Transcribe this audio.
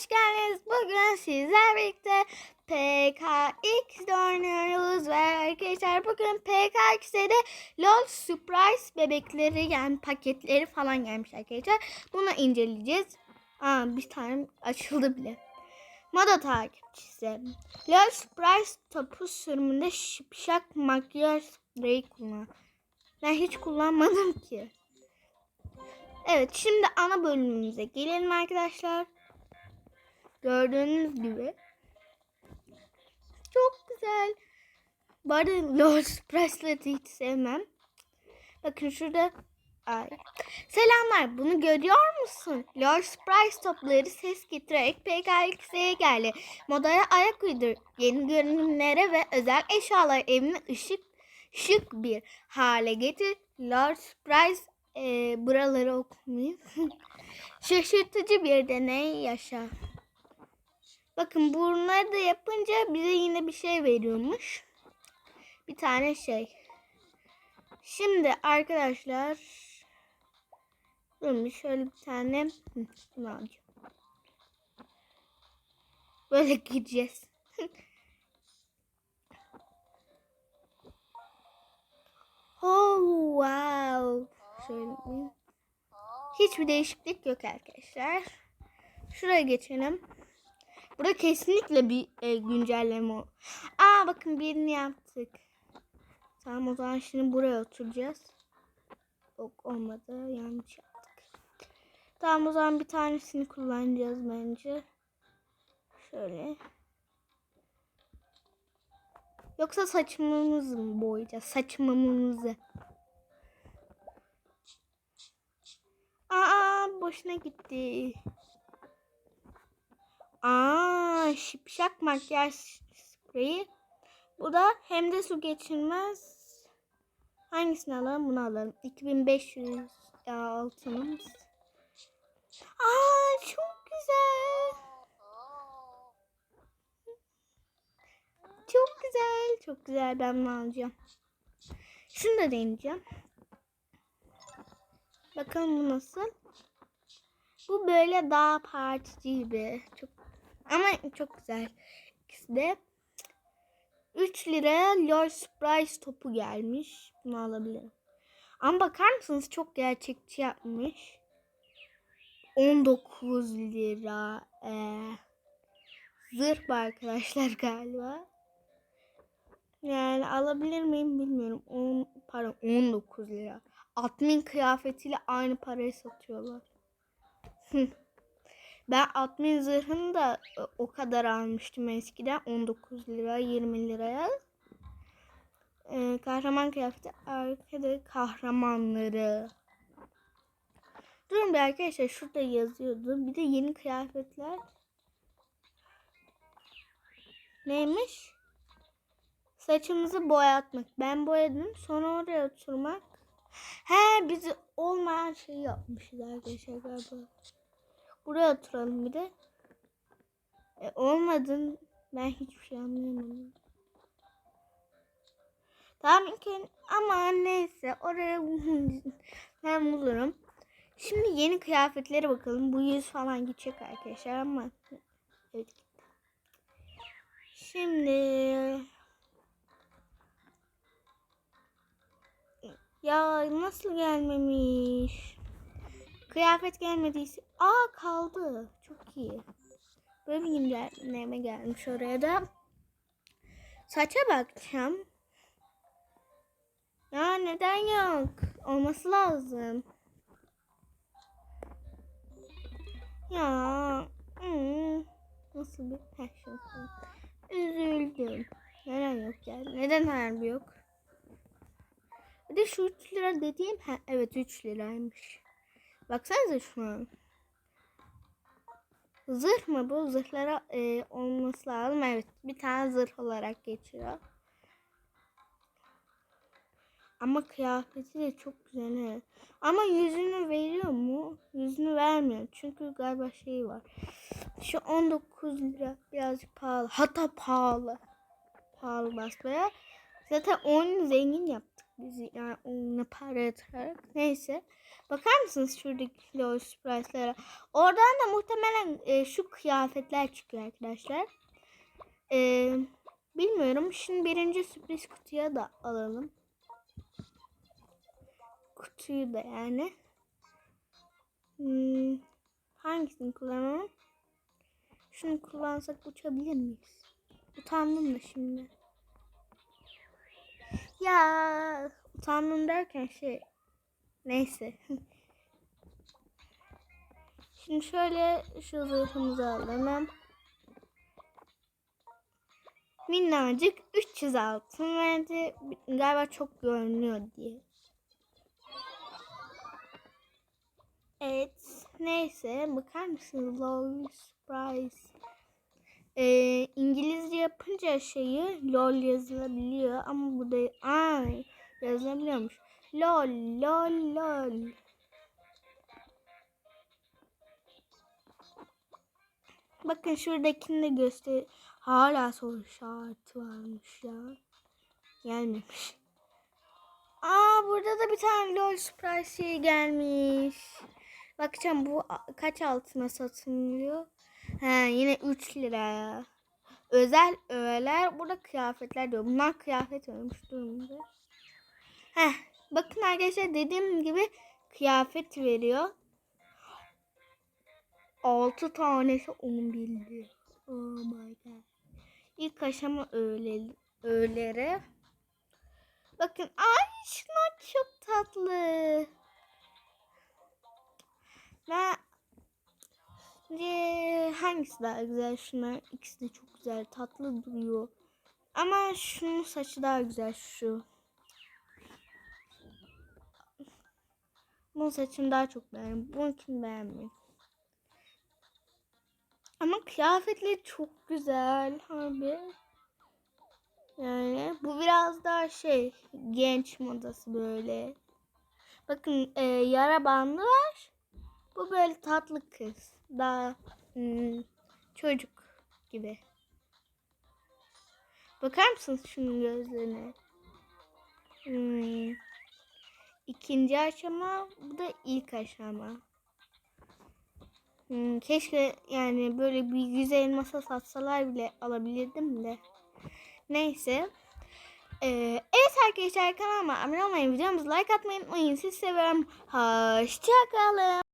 hoş geldiniz. Bugün sizlerle birlikte PKX oynuyoruz ve arkadaşlar bugün PKX'de de LOL Surprise bebekleri yani paketleri falan gelmiş arkadaşlar. Bunu inceleyeceğiz. Aa, bir tane açıldı bile. Moda takipçisi. LOL Surprise topu sürümünde şipşak makyaj spreyi kullan. Ben hiç kullanmadım ki. Evet şimdi ana bölümümüze gelelim arkadaşlar. Gördüğünüz gibi. Çok güzel. Arada Lord Surprise'ları hiç sevmem. Bakın şurada. Ay. Selamlar. Bunu görüyor musun? Lord Surprise topları ses getirerek PKX'ye geldi. Modaya ayak uydur. Yeni görünümlere ve özel eşyalar evini ışık şık bir hale getir. Lord Surprise e, buraları okumayayım. Şaşırtıcı bir deney yaşa. Bakın bunları da yapınca bize yine bir şey veriyormuş. Bir tane şey. Şimdi arkadaşlar bir şöyle bir tane bunu alacağım. Böyle gideceğiz. oh wow. Şöyle bir- Hiçbir değişiklik yok arkadaşlar. Şuraya geçelim. Burada kesinlikle bir e, güncelleme. Aa bakın birini yaptık. Tamam o zaman şimdi buraya oturacağız. Yok olmadı. Yanlış yaptık. Tamam o zaman bir tanesini kullanacağız bence. Şöyle. Yoksa saçımızı mı boyayacağız? Saçımımızı. Aa boşuna gitti. Aa şipşak makyaj spreyi. Bu da hem de su geçirmez. Hangisini alalım? Bunu alalım. 2500 altınımız. Aa çok güzel. Çok güzel. Çok güzel. Ben bunu alacağım. Şunu da deneyeceğim. Bakalım bu nasıl? Bu böyle daha partici gibi. Çok ama çok güzel. İkisi de 3 liraya Lord Surprise topu gelmiş. Bunu alabilirim. Ama bakar mısınız çok gerçekçi yapmış. 19 lira. Ee, zırh arkadaşlar galiba. Yani alabilir miyim bilmiyorum. 10, pardon 19 lira. Admin kıyafetiyle aynı parayı satıyorlar. Ben admin zırhını da e, o kadar almıştım eskiden. 19 lira 20 liraya. Ee, kahraman kıyafeti arkada kahramanları. Durun bir arkadaşlar şurada yazıyordu. Bir de yeni kıyafetler. Neymiş? Saçımızı boyatmak. Ben boyadım. Sonra oraya oturmak. He bizi olmayan şey yapmışız arkadaşlar galiba. Buraya oturalım bir de. E, olmadın. Ben hiçbir şey anlayamadım. Tamam ki ama neyse oraya ben bulurum. Şimdi yeni kıyafetlere bakalım. Bu yüz falan gidecek arkadaşlar ama evet. Şimdi ya nasıl gelmemiş? Kıyafet gelmediyse aa kaldı. Çok iyi. Böyle bir güncelleme gelmiş oraya da. Saça bakacağım. Ya neden yok? Olması lazım. Ya hmm, nasıl bir passion? Üzüldüm. Neden yok yani? Neden harbi yok? Bir de şu 3 lira dediğim ha, evet 3 liraymış. Baksanıza şuna. Zırh mı bu? Zırhlara e, olması lazım. Evet bir tane zırh olarak geçiyor. Ama kıyafeti de çok güzel. He. Ama yüzünü veriyor mu? Yüzünü vermiyor. Çünkü galiba şey var. Şu 19 lira birazcık pahalı. Hatta pahalı. Pahalı basmaya. Zaten oyunu zengin yaptık bizi. Yani oyuna para yatırarak. Neyse. Bakar mısınız şuradaki LOL Surprise'lara? Oradan da muhtemelen e, şu kıyafetler çıkıyor arkadaşlar. E, bilmiyorum. Şimdi birinci sürpriz kutuya da alalım. Kutuyu da yani. Hmm, hangisini kullanalım? Şunu kullansak uçabilir miyiz? Utandım da şimdi. Ya utandım derken şey neyse. Şimdi şöyle şu zırhımızı alalım. Minnacık 300 altın verdi. Galiba çok görünüyor diye. Evet. Neyse. Bakar mısınız? LOL Surprise. Ee, İngilizce yapınca şeyi LOL yazılabiliyor. Ama burada ay yazılabiliyormuş. LOL LOL LOL. Bakın şuradakini de göster. Hala soru işareti varmış ya. Gelmemiş. Aa burada da bir tane LOL Surprise şey gelmiş. Bakacağım bu kaç altına satılıyor. He yine 3 lira. Özel öğeler burada kıyafetler diyor. Bunlar kıyafet ölmüş durumda. Heh bakın arkadaşlar dediğim gibi kıyafet veriyor. 6 tanesi 11 lira. Oh my god. İlk aşama öğle, öğeleri. Bakın ay şunlar çok tatlı. Ve hangisi daha güzel? Şunlar ikisi de çok güzel. Tatlı duruyor. Ama şunun saçı daha güzel şu. Bunun saçını daha çok beğendim. Bununkini beğenmiyorum. Ama kıyafetleri çok güzel abi. Yani bu biraz daha şey genç modası böyle. Bakın e, yara bandı var. Bu böyle tatlı kız. Daha hmm, çocuk gibi. Bakar mısınız şunun gözlerine? Hmm. İkinci aşama, bu da ilk aşama. Hmm, keşke yani böyle bir yüz elmasa satsalar bile alabilirdim de. Neyse. Ee, evet arkadaşlar kanalıma abone olmayı, videomuzu like atmayı unutmayın. Sizi seviyorum. Hoşçakalın.